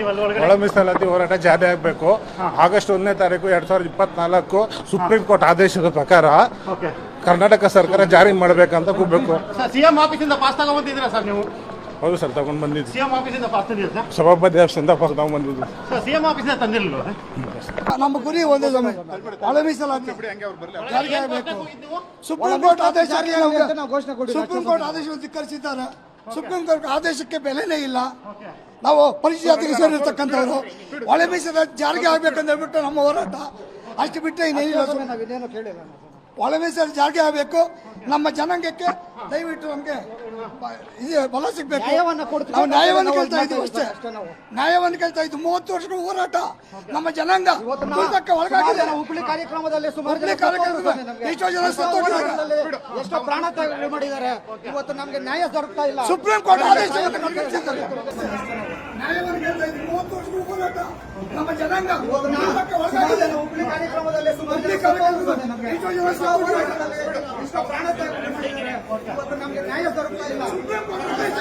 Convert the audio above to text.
ನೀವು ಒಳ ಮೀಸಲಾತಿ ಹೋರಾಟ ಜಾರಿ ಆಗಬೇಕು. ಆಗಸ್ಟ್ ಒಂದನೇ ತಾರೀಕು ಎರಡ್ ಸಾವಿರದ ಇಪ್ಪತ್ನಾಲ್ಕು ಸುಪ್ರೀಂ ಕೋರ್ಟ್ ಆದೇಶದ ಪ್ರಕಾರ ಓಕೆ ಕರ್ನಾಟಕ ಸರ್ಕಾರ ಜಾರಿ ಮಾಡಬೇಕಂತ ಕೂಗಬೇಕು. ಸರ್ ಸಿಎಂ ಆಫೀಸಿಂದ ಪಾಸ್ ಸರ್ ನೀವು? ಹೌದು ಸರ್ ತಗೊಂಡ್ ಬಂದಿದ್ದು ಸಿಎಂ ಆಫೀಸಿಂದ ಪಾಸ್ ತಂದಿದ್ದೀರಾ ಸರ್ ಸಭಾಪತಿ ಆಫೀಸಿಂದ ತಗೊಂಡ್ ಬಂದಿದ್ದು ಸರ್ ಸಿಎಂ ಆಫೀಸಿಂದ ನಮ್ಮ ಗುರಿ ಒಂದೇ ಸಮಯ. ಒಳ ಮೀಸಲಾತಿ. ಜಾರಿಗೆ ಆಗಬೇಕು. ಸುಪ್ರೀಂ ಕೋರ್ಟ್ ಆದೇಶ ಸುಪ್ರೀಂ ಕೋರ್ಟ್ ಆದೇಶವನ್ನು ಧಿಕ್ಕರಿಸಿದ್ದಾರೆ. ಸುಪ್ರೀಂ ಕೋರ್ಟ್ ಆದೇಶಕ್ಕೆ ಬೆಲೆನೇ ಇಲ್ಲ. ನಾವು ಪರಿಚಯ ಸೇರಿರ್ತಕ್ಕಂಥವ್ರು. ಒಳ ಮೀಸಲ ಜಾರಿಗೆ ಆಗ್ಬೇಕಂತ ಹೇಳ್ಬಿಟ್ಟು ನಮ್ಮ ಹೋರಾಟ ಅಷ್ಟು ಬಿಟ್ಟರೆ ಇನ್ನೇನಿಲ್ಲ ಒಳ ಮೀಸಲು ಜಾರಿಗೆ ಆಗಬೇಕು. ನಮ್ಮ ಜನಾಂಗಕ್ಕೆ ದಯವಿಟ್ಟು ನಮಗೆ ಇದು ಬಲ ಸಿಗ್ಬೇಕು. ನಾವು ನ್ಯಾಯವನ್ನು ಕೇಳ್ತಾ ಇದ್ದೀವಿ ಅಷ್ಟೇ. ನ್ಯಾಯವನ್ನು ಕೇಳ್ತಾ ಇದ್ದು ಮೂವತ್ತು ವರ್ಷಗಳ ಹೋರಾಟ ನಮ್ಮ ಜನಾಂಗ ಒಳಗಾಗಿದೆ. ಹುಬ್ಳಿ ಕಾರ್ಯಕ್ರಮದಲ್ಲಿ ಸುಮಾರು ಜನ ಸತ್ತೋಗಿದ್ದಾರೆ. ಎಷ್ಟೋ ಪ್ರಾಣ ಮರ್ಡರ್ ಮಾಡಿದ್ದಾರೆ. ಇವತ್ತು ನಮಗೆ ನ್ಯಾಯ ದೊರಕ್ತಾ ಇಲ್ಲ. ಸುಪ್ರೀಂ ಕೋರ್ಟ್ ಆದೇಶ ನಮ್ಮ ಜನಾಂಗ. ನ್ಯಾಯ ದೊರಕ್ತಾ ಇಲ್ಲ. ಸುಪ್ರೀಂ ಕೋರ್ಟ್ ಆದೇಶ